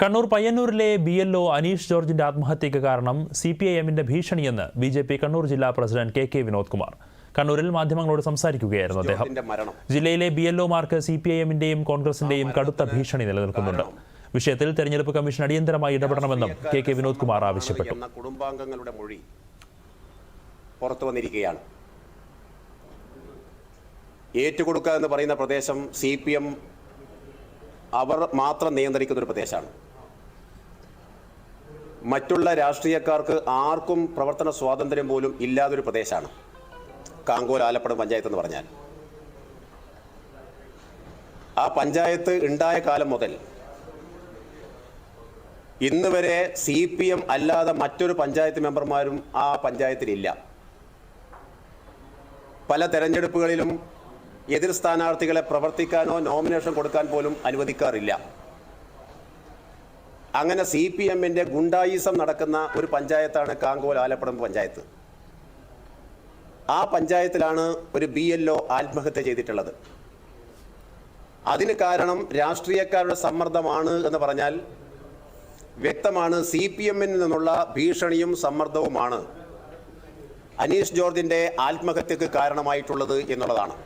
കണ്ണൂർ പയ്യന്നൂരിലെ B L O Aneesh ജോർജിന്റെ ആത്മഹത്യയ്ക്ക് കാരണം സി പി ഐ എമ്മിന്റെ ഭീഷണിയെന്ന് ബി ജെ പി കണ്ണൂർ ജില്ലാ president K K Vinod Kumar. കണ്ണൂരിൽ മാധ്യമങ്ങളോട് സംസാരിക്കുകയായിരുന്നു അദ്ദേഹം. ജില്ലയിലെ ബി എൽ ഒമാർക്ക് സി പി ഐ എമ്മിന്റെയും കോൺഗ്രസിന്റെയും കടുത്ത ഭീഷണി നിലനിൽക്കുന്നുണ്ട്. വിഷയത്തിൽ തെരഞ്ഞെടുപ്പ് കമ്മീഷൻ അടിയന്തരമായി ഇടപെടണമെന്നും കെ കെ വിനോദ് കുമാർ ആവശ്യപ്പെട്ടു. കുടുംബാംഗങ്ങളുടെ മൊഴി പുറത്തു വന്നിരിക്കുകയാണ്. ഏറ്റുകൊടുക്കുക എന്ന് പറയുന്ന പ്രദേശം സി പി എം അവർ മാത്രം നിയന്ത്രിക്കുന്ന ഒരു പ്രദേശമാണ്. മറ്റുള്ള രാഷ്ട്രീയക്കാർക്ക് ആർക്കും പ്രവർത്തന സ്വാതന്ത്ര്യം പോലും ഇല്ലാതൊരു പ്രദേശമാണ്. കാങ്കോൽ ആലപ്പുഴ പഞ്ചായത്ത് എന്ന് പറഞ്ഞാൽ. ആ പഞ്ചായത്ത് ഉണ്ടായ കാലം മുതൽ ഇന്ന് വരെ സി പി എം അല്ലാതെ മറ്റൊരു പഞ്ചായത്ത് മെമ്പർമാരും ആ പഞ്ചായത്തിലില്ല. പല തെരഞ്ഞെടുപ്പുകളിലും എതിർ സ്ഥാനാർത്ഥികളെ പ്രവർത്തിക്കാനോ നോമിനേഷൻ കൊടുക്കാൻ പോലും അനുവദിക്കാറില്ല. അങ്ങനെ സി പി എമ്മിന്റെ ഗുണ്ടായിസം നടക്കുന്ന ഒരു പഞ്ചായത്താണ് കാങ്കോൽ ആലപ്പുഴം പഞ്ചായത്ത്. ആ പഞ്ചായത്തിലാണ് ഒരു ബി എൽ ഒ ആത്മഹത്യ ചെയ്തിട്ടുള്ളത്. അതിന് കാരണം രാഷ്ട്രീയക്കാരുടെ സമ്മർദ്ദമാണ് എന്ന് പറഞ്ഞാൽ വ്യക്തമാണ് സി പി എമ്മിൽ നിന്നുള്ള ഭീഷണിയും സമ്മർദ്ദവുമാണ്. അനീഷ് ജോർജിന്റെ ആത്മഹത്യക്ക് കാരണമായിട്ടുള്ളത് എന്നുള്ളതാണ്.